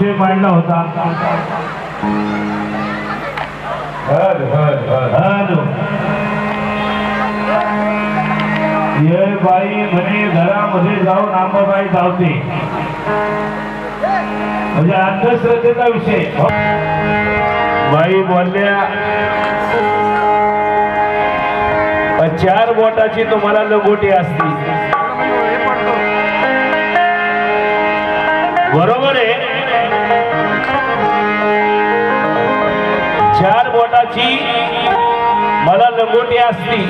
विषय मांडला होता. हर हर हर. हॅलो ये बाई म्हणे घरामध्ये जाऊन आंबाबाई धावते म्हणजे अंधश्रद्धेचा विषय. बाई बोलल्या चार बोटाची तुम्हाला लगोटी असती. बरोबर आहे. चार मला लंगोटी असती.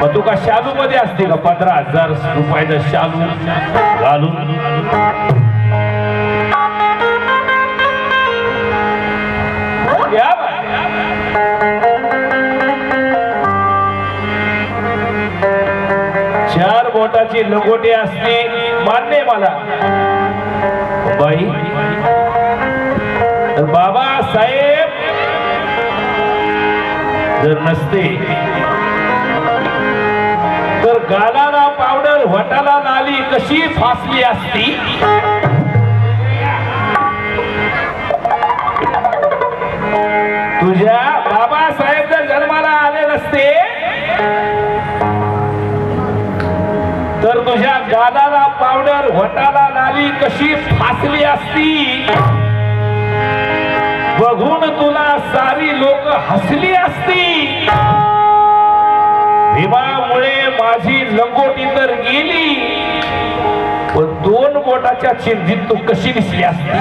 मग तू का शालू मध्ये असते का? पंधरा हजार रुपयाचा शालू घालून. या चार बोटाची लंगोटी असते. मान्य मला. बाई बाबासाहेब बाबा साहेब जर नसते तर गालाला पावडर वटाला नाली कशी फासली असती? तुझ्या बाबासाहेब जर जन्माला आले नसते तर तुझ्या गालाला पावडर वटाला नाली कशी फासली असती? बघून तुला सारी लोक हसली असती भीमामुळे माझी लंगोटी तर गेली. पण दोन बोटाच्या चिंधीत तू कशी दिसली असती?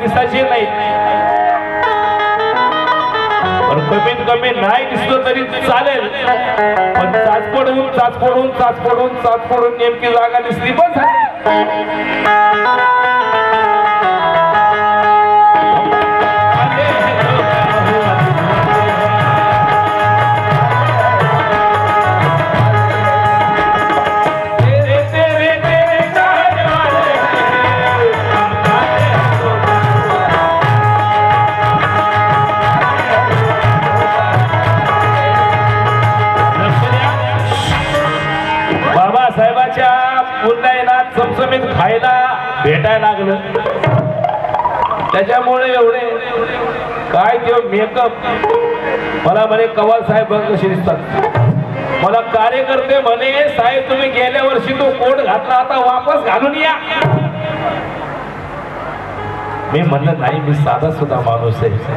दिसायचे नाही. पण कमीत कमी नाही दिसलो तरी चालेल. पण चाच पडून चाच पडून चाच पडून चाच पडून नेमकी जागा दिसली पण त्याच्यामुळे एवढे काय ते मेकअप मला म्हणे कवाल साहेब बघ कसे दिसतात. मला कार्यकर्ते म्हणे साहेब तुम्ही गेल्या वर्षी तो कोट घातला आता वापस घालून या. मी म्हणलं नाही मी साधा सुद्धा माणूस आहे.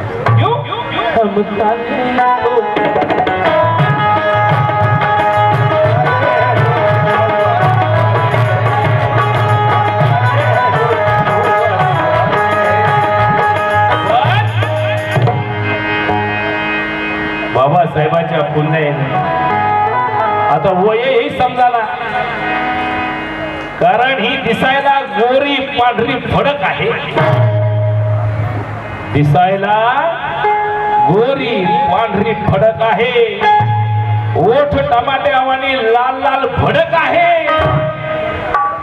बाबासाहेबाच्या पुण्याने आता वयही समजाला कारण ही दिसायला गोरी पांढरी फडक आहे. दिसायला गोरी पांढरी फडक आहे. ओठ टमाट्यावानी लाल लाल फडक आहे.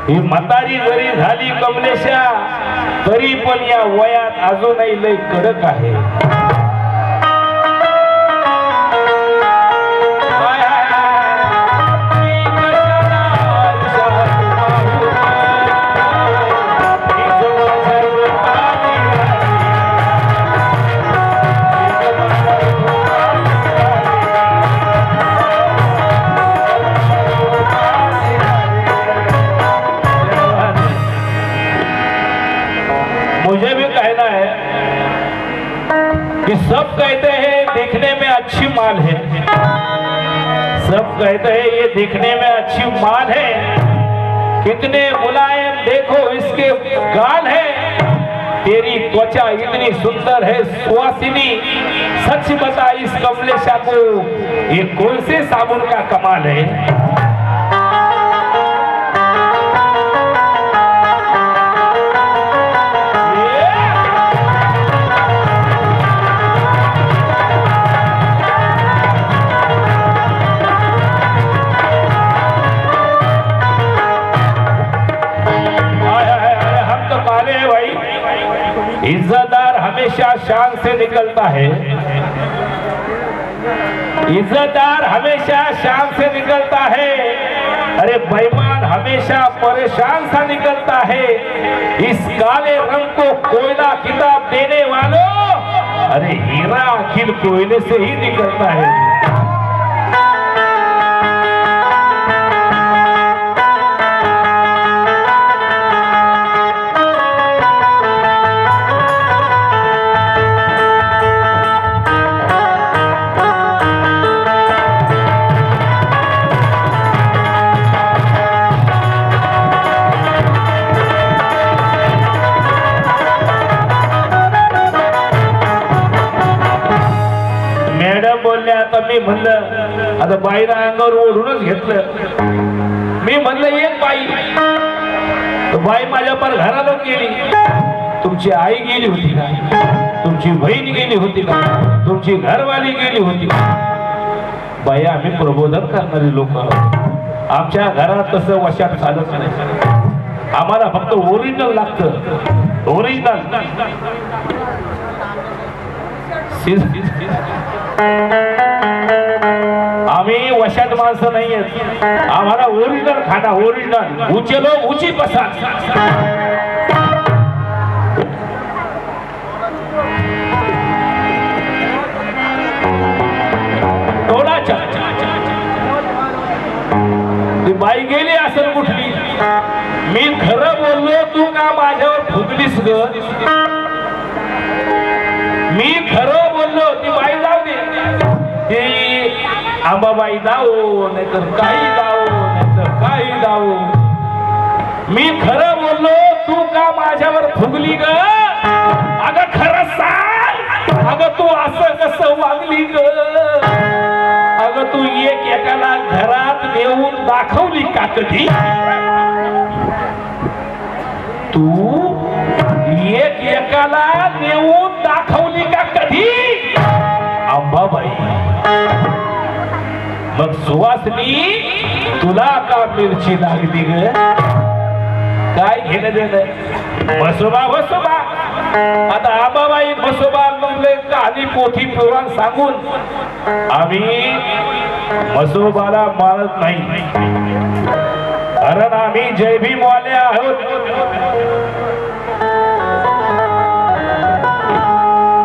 ही म्हातारी जरी झाली कमलेशा तरी पण या वयात अजूनही लय कडक आहे. मुझे भी कहना है कि सब कहते हैं देखने में अच्छी माल है। सब कहते हैं ये देखने में अच्छी माल है। कितने मुलायम देखो इसके गाल है। तेरी त्वचा इतनी सुंदर है, सुहासिनी। सच बता इस कमलेशा को, ये कौन से साबुन का कमाल है? विकल्प है इज्जतदार हमेशा शान से निकलता है अरे बेईमान हमेशा परेशान सा निकलता है इस काले रंग को कोयला किताब देने वालों अरे हीरा अखिल कोयले से ही निकलता है. बाई म्हणलं आता बाईला अंगावर ओढूनच घेतलं. मी म्हणलं एक बाई. बाई माझ्या पर घरातच गेली. तुमची आई गेली होती का? तुमची बहीण गेली होती का? तुमची घरवाली गेली होती का? बाई आम्ही प्रबोधन करणारे लोक आहोत. आमच्या घरात तसं वशात चालत नाही? आम्हाला फक्त ओरिजिनल लागतं. ओरिजिनल आम्ही वशात माणसं नाही आहेत. आम्हाला ओरिजिनल खाना ओरिजिनल. उचलो उची पसा बाई गेली असेल कुठली? मी खरं बोललो तू का माझ्यावर फुगलीस ग? मी खरं आंबाबाई जाओ नाहीतर काही जाओ नाहीतर काही जाओ मी खरं बोललो तू का माझ्यावर फुगली ग? अग खरं सांग. अग तू असं कसं वागली ग? अग तू एक एकाला घरात नेऊन दाखवली का कधी? तू एक एकाला नेऊन दाखवली का कधी? अंबाबाई सुवासनी तुला का मिरची लागली ग? काय घेणं देणं? बसोबा बसोबा. आता आबाबाई बसोबा म्हणले आधी पोथी पुराण सांगून. आम्ही मसोबाला मारत नाही. कारण आम्ही जय भीम वाले आहोत.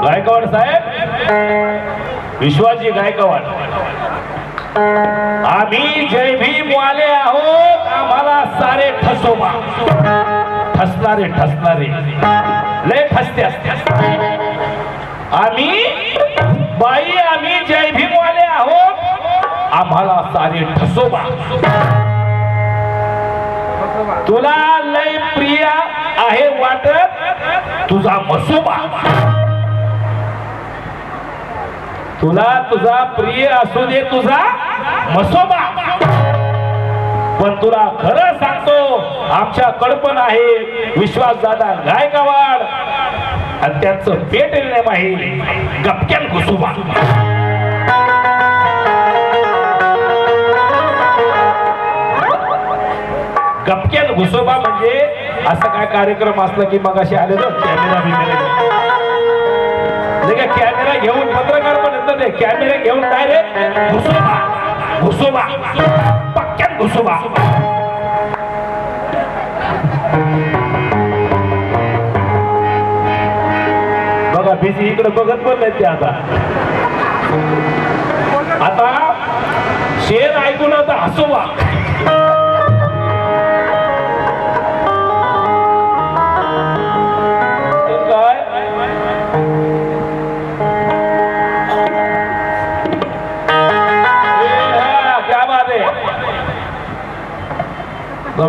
गायकवाड साहेब विश्वाजी गायकवाड. आम्ही जय भीम वाले आहोत आम्हाला सारे ठसोबा. ठसणारे ठसणारे. लय ठसते असते. आम्ही बाई आम्ही जय भीम वाले आहोत आम्हाला सारे ठसोबा. तुला लय प्रिय आहे वाटत तुझा मसोबा. तुला तुझा प्रिय असू दे तुझा मसोबा. पण तुला खरं सांगतो आमच्या कडपण आहे विश्वास दादा गायकवाड. आणि त्यांचं पेट नेम आहे गपक्यान घुसुबा गपक्यान घुसोबा म्हणजे असं काय कार्यक्रम असला की मग असे आले ना कॅमेरा बिमेरा कॅमेरा घेऊन पत्रकार पण मध्ये कॅमेरे घेऊन काय रे घुसोबा. घुसोबा. पक्क्यात घुसोबा. बघा बिझी इकडे बघत पण नाही ते आता. आता शेर ऐकून आता हसोबा.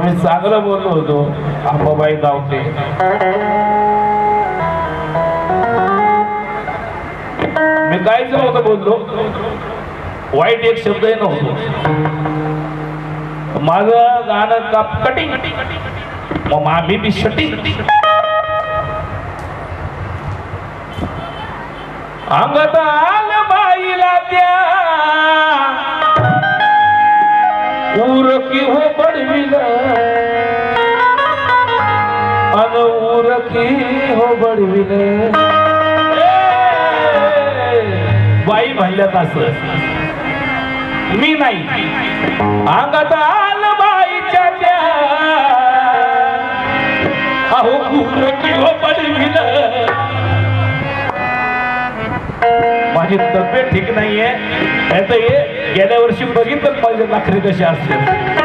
मी चांगलं बोललो होतो. आंबाबाई गावते. मी काहीच नव्हतं बोललो. वाईट एक शब्दही नव्हतो. माझं गाणं का कटिंग. मग आम्ही बी शटिंग. अंगत आल बाईला त्या. उर की हो बडविल अन उर की हो बडविल बाई म्हणल्यात असं। मी नाही। अंगात आल बाईच्या त्या। अहो उर की हो बडविल माझी तब्येत ठीक नाहीये। याचं हे गेल्या वर्षी बघितलं पाहिजे नखरे कशी असते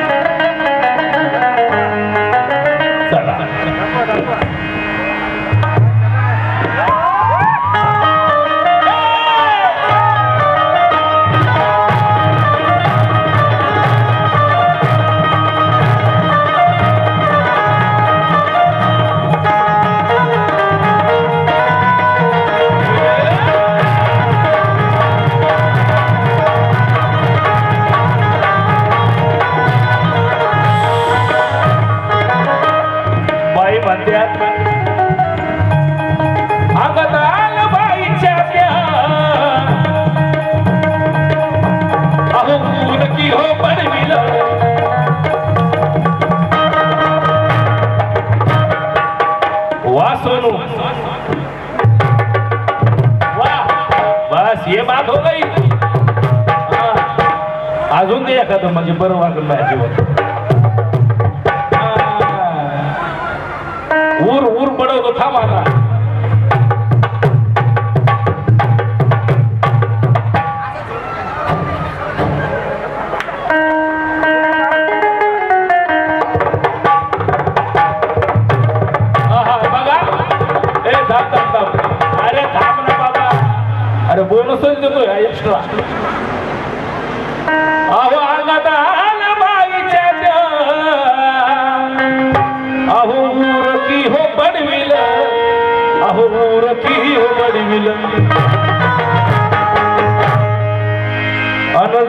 ऊर ऊर बडवतो थांब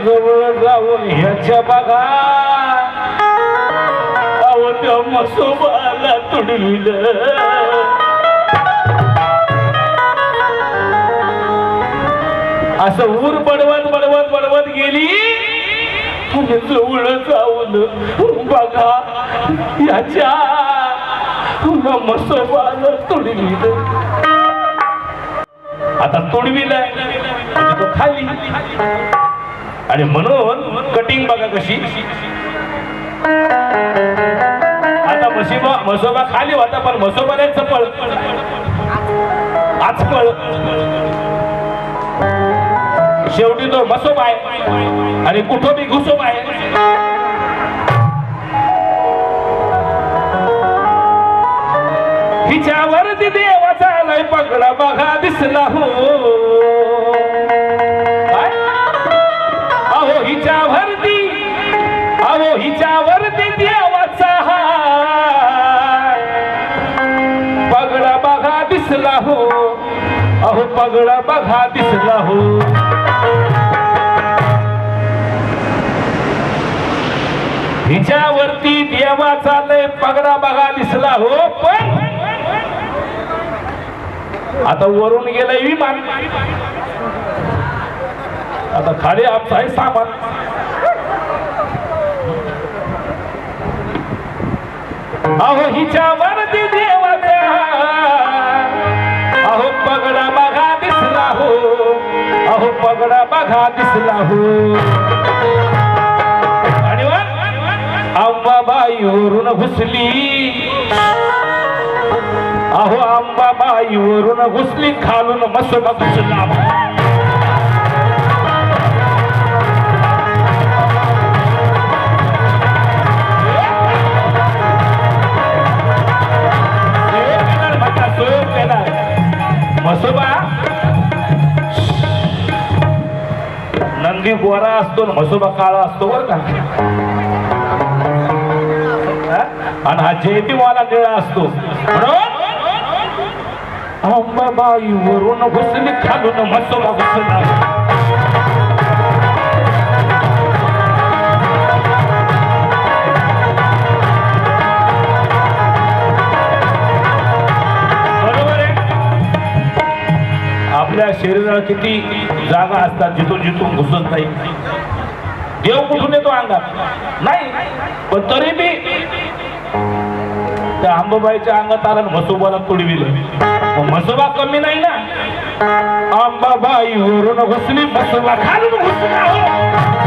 जवळ जाऊन ह्याच्या बघा. अहो त्या मसोबाला तुडविल. असं ऊर बडवत बडवत बडवत गेली. आणि जवळ जाऊन बघा. याच्या मसोबाला तुडविलं. आता तुडविलं म्हणजे तो खाली. आणि म्हणून कटिंग बघा कशी. आता मशिबा मसोबा खाली होता पण मसोबा चपळ आचपळ शेवटी तो मसोब आहे. आणि कुठं बी घुसोब आहे. हिच्यावरती देवाचा लय पगडा बघा दिसला हो. दिसला हो. अहो पगडा बघा दिसला हो. हिच्यावरती देवाचा लय पगडा बघा दिसला हो पण आता वरून गेलंय विमान. आता खाली आमचं आहे सामान. अहो हिच्या वरती हो पगडा बघा दिसला हो. अंबाबाई अंबाबाईवरून घुसली. अहो अंबाबाईवरून घुसली खालून मसोबा घुसला. मसोबा अंगी गोरा असतो न म्हसोबा काळा असतो बर का. आणि हा जयतीवाला निळा असतो. म्हणून अंबाबाई वरून घुसली खालून मसोबा घुसला आपल्या शरीराला किती जागा असतात जिथून जिथून घुसत नाही. देव कुठून येतो अंगात. नाही पण तरी बी त्या अंबाबाईच्या अंगात आला म्हसोबाला तुडविलं. म्हसोबा कमी नाही ना? अंबाबाई वरून घुसली म्हसोबा खालून घुसला. हो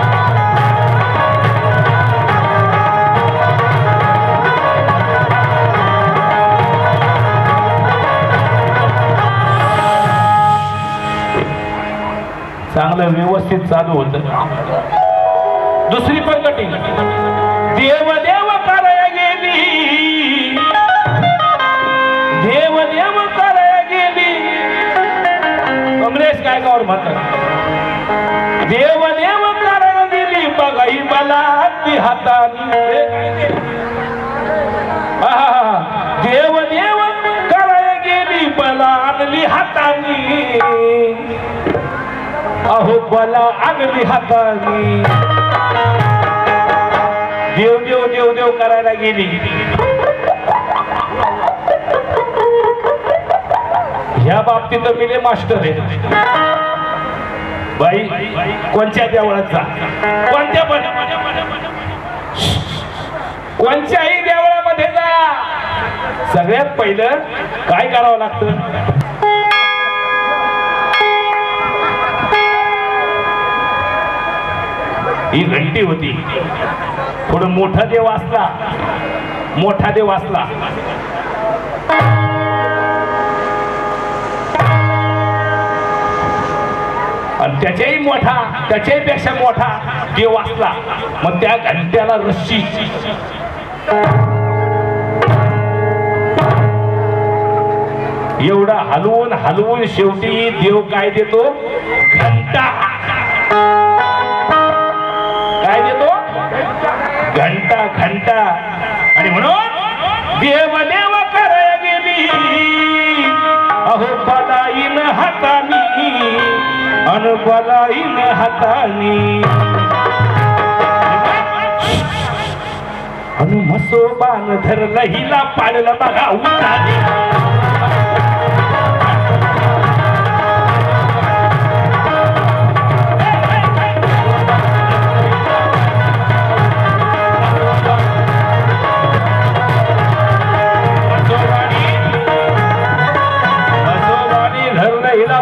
चांगलं व्यवस्थित चालू होत. दुसरी पण कठीण देव देव कराया गेली. देव देव कराया गेली. कमलेश गायकावर म्हणतात देव देव कराया गेली बघाई मला ती हाताने. देव देव कराया गेली मला आणली हातानी. अहो बोला आणली हातानी. देव देव देव देव करायला गेली. ह्या बाबतीत मिले मास्टर आहे. बाई कोणत्या देवळात जा? कोणत्या पण. कोणत्याही देवळामध्ये जा. सगळ्यात पहिलं काय करावं लागतं? ही घंटी होती. थोडं मोठा देव असला मोठा देव असला. आणि त्याच्याही मोठा त्याच्याही पेक्षा मोठा देव असला. मग त्या घंट्याला रस्सी एवढा हलवून हलवून शेवटी देव काय देतो? घंटा. घंटा घंटा. आणि म्हणून देवदेव देव. कराय गेली अहो बलाईन हातानी अन बलाईन हातानी. हनुमसोबान धरलं हिला पाडलं बघा उतारी.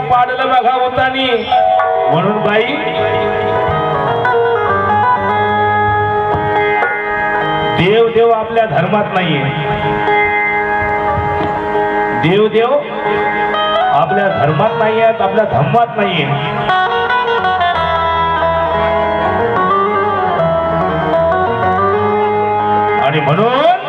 पाडलं बघा उतानी म्हणून बाई देव देव आपल्या धर्मात नाहीये. देव देव आपल्या धर्मात नाही आहेत आपल्या धम्मात नाहीये. आणि म्हणून